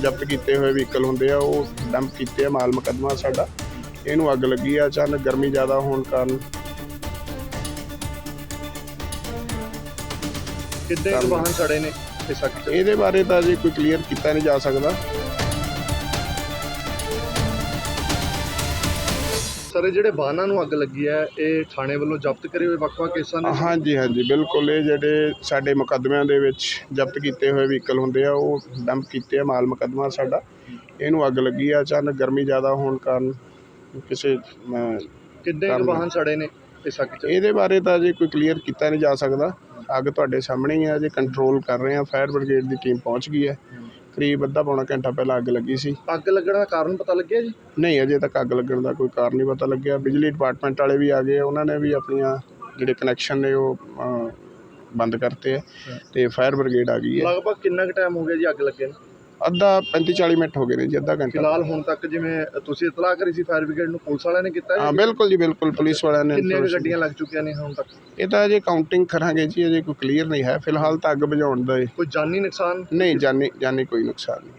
ਜ਼ਬਤ ਕੀਤੇ ਹੋਏ ਵਹੀਕਲ ਹੁੰਦੇ ਆ ਉਹ ਡੰਪ ਕੀਤੇ ਆ ਮਾਲ ਮੁਕਦਮਾ ਸਾਡਾ। ਇਹਨੂੰ ਅੱਗ ਲੱਗੀ ਆ ਅਚਾਨਕ ਗਰਮੀ ਜ਼ਿਆਦਾ ਹੋਣ ਕਾਰਨ। ਕਿੱਦਾਂ ਵਾਹਨ ਸੜੇ ਨੇ? ਇਹਦੇ ਬਾਰੇ ਤਾਂ ਜੀ ਕੋਈ ਕਲੀਅਰ ਕੀਤਾ ਨਹੀਂ ਜਾ ਸਕਦਾ। ਸਰ ਜਿਹੜੇ ਵਾਹਨਾਂ ਨੂੰ ਅੱਗ ਲੱਗੀ ਹੈ ਇਹ ਥਾਣੇ ਵੱਲੋਂ ਜ਼ਬਤ ਕਰੇ ਹੋਏ ਵੱਖ-ਵੱਖ ਕੇਸਾਂ ਨੇ? ਹਾਂਜੀ ਹਾਂਜੀ ਬਿਲਕੁਲ ਇਹ ਜਿਹੜੇ ਸਾਡੇ ਮੁਕੱਦਮਿਆਂ ਦੇ ਵਿੱਚ ਜ਼ਬਤ ਕੀਤੇ ਹੋਏ ਵਹੀਕਲ ਹੁੰਦੇ ਆ ਉਹ ਡੰਪ ਕੀਤੇ ਆ ਮਾਲ ਮੁਕੱਦਮਾ ਸਾਡਾ। ਇਹਨੂੰ ਅੱਗ ਲੱਗੀ ਆ ਅਚਾਨਕ ਗਰਮੀ ਜ਼ਿਆਦਾ ਹੋਣ ਕਾਰਨ ਕਿਸੇ ਕਿੰਨੇ ਕੁ ਵਾਹਨ ਸੜੇ ਨੇ ਇਸ ਅੱਗ 'ਚ? ਇਹਦੇ ਬਾਰੇ ਤਾਂ ਜੀ ਕੋਈ ਕਲੀਅਰ ਕੀਤਾ ਨਹੀਂ ਜਾ ਸਕਦਾ। ਅੱਗ ਤੁਹਾਡੇ ਸਾਹਮਣੇ ਹੀ ਆ ਜੇ ਕੰਟਰੋਲ ਕਰ ਰਹੇ ਆ ਫਾਇਰ ਬ੍ਰਿਗੇਡ ਦੀ ਟੀਮ ਪਹੁੰਚ ਗਈ ਹੈ। ਕਰੀਬ ਅੱਧਾ ਪੌਣਾ ਘੰਟਾ ਪਹਿਲਾਂ ਅੱਗ ਲੱਗੀ ਸੀ। ਅੱਗ ਲੱਗਣ ਦਾ ਕਾਰਨ ਪਤਾ ਲੱਗਿਆ ਜੀ? ਨਹੀਂ ਅਜੇ ਤੱਕ ਅੱਗ ਲੱਗਣ ਦਾ ਕੋਈ ਕਾਰਨ ਨਹੀਂ ਪਤਾ ਲੱਗਿਆ। ਬਿਜਲੀ ਡਿਪਾਰਟਮੈਂਟ ਵਾਲੇ ਵੀ ਆ ਗਏ। ਉਹਨਾਂ ਨੇ ਵੀ ਆਪਣੀਆਂ ਜਿਹੜੇ ਕਨੈਕਸ਼ਨ ਨੇ ਉਹ ਅ, ਬੰਦ ਕਰਤੇ ਆ ਤੇ ਫਾਇਰ ਬ੍ਰਿਗੇਡ ਆ ਗਈ ਹੈ। ਲਗਭਗ ਕਿੰਨਾ ਕੁ ਟਾਈਮ ਹੋ ਗਿਆ ਜੀ ਅੱਗ ਲੱਗੇ ਨੂੰ ਅੱਧਾ 35 40 ਮਿੰਟ ਹੋ ਗਏ ਨੇ ਜੀ ਅੱਧਾ ਘੰਟਾ। ਫਿਲਹਾਲ ਹੁਣ ਤੱਕ ਜਿਵੇਂ ਤੁਸੀਂ ਇਤਲਾਹ ਕਰੀ ਸੀ ਫਾਇਰ ਬ੍ਰਿਗੇਡ ਨੂੰ ਪੁਲਿਸ ਵਾਲਿਆਂ ਨੇ ਕੀਤਾ ਹਾਂ? ਬਿਲਕੁਲ ਜੀ ਬਿਲਕੁਲ ਪੁਲਿਸ ਵਾਲਿਆਂ ਨੇ ਕਿੰਨੀਆਂ ਕੁ information- ਗੱਡੀਆਂ ਲੱਗ ਚੁੱਕੀਆਂ ਨੇ ਹੁਣ ਤੱਕ? ਇਹ ਤਾਂ ਅਜੇ ਕਾਊਂਟਿੰਗ ਕਰਾਂਗੇ ਜੀ ਅਜੇ ਕੋਈ ਕਲੀਅਰ ਨਹੀਂ ਹੈ ਫਿਲਹਾਲ ਤਾਂ ਅੱਗ ਬੁਝਾਉਣ ਦਾ ਇਹ- ਕੋਈ ਜਾਨੀ ਨੁਕਸਾਨ? ਨਹੀਂ ਜਾਨੀ ਜਾਨੀ ਕੋਈ ਨੁਕਸਾਨ ਨਹੀਂ।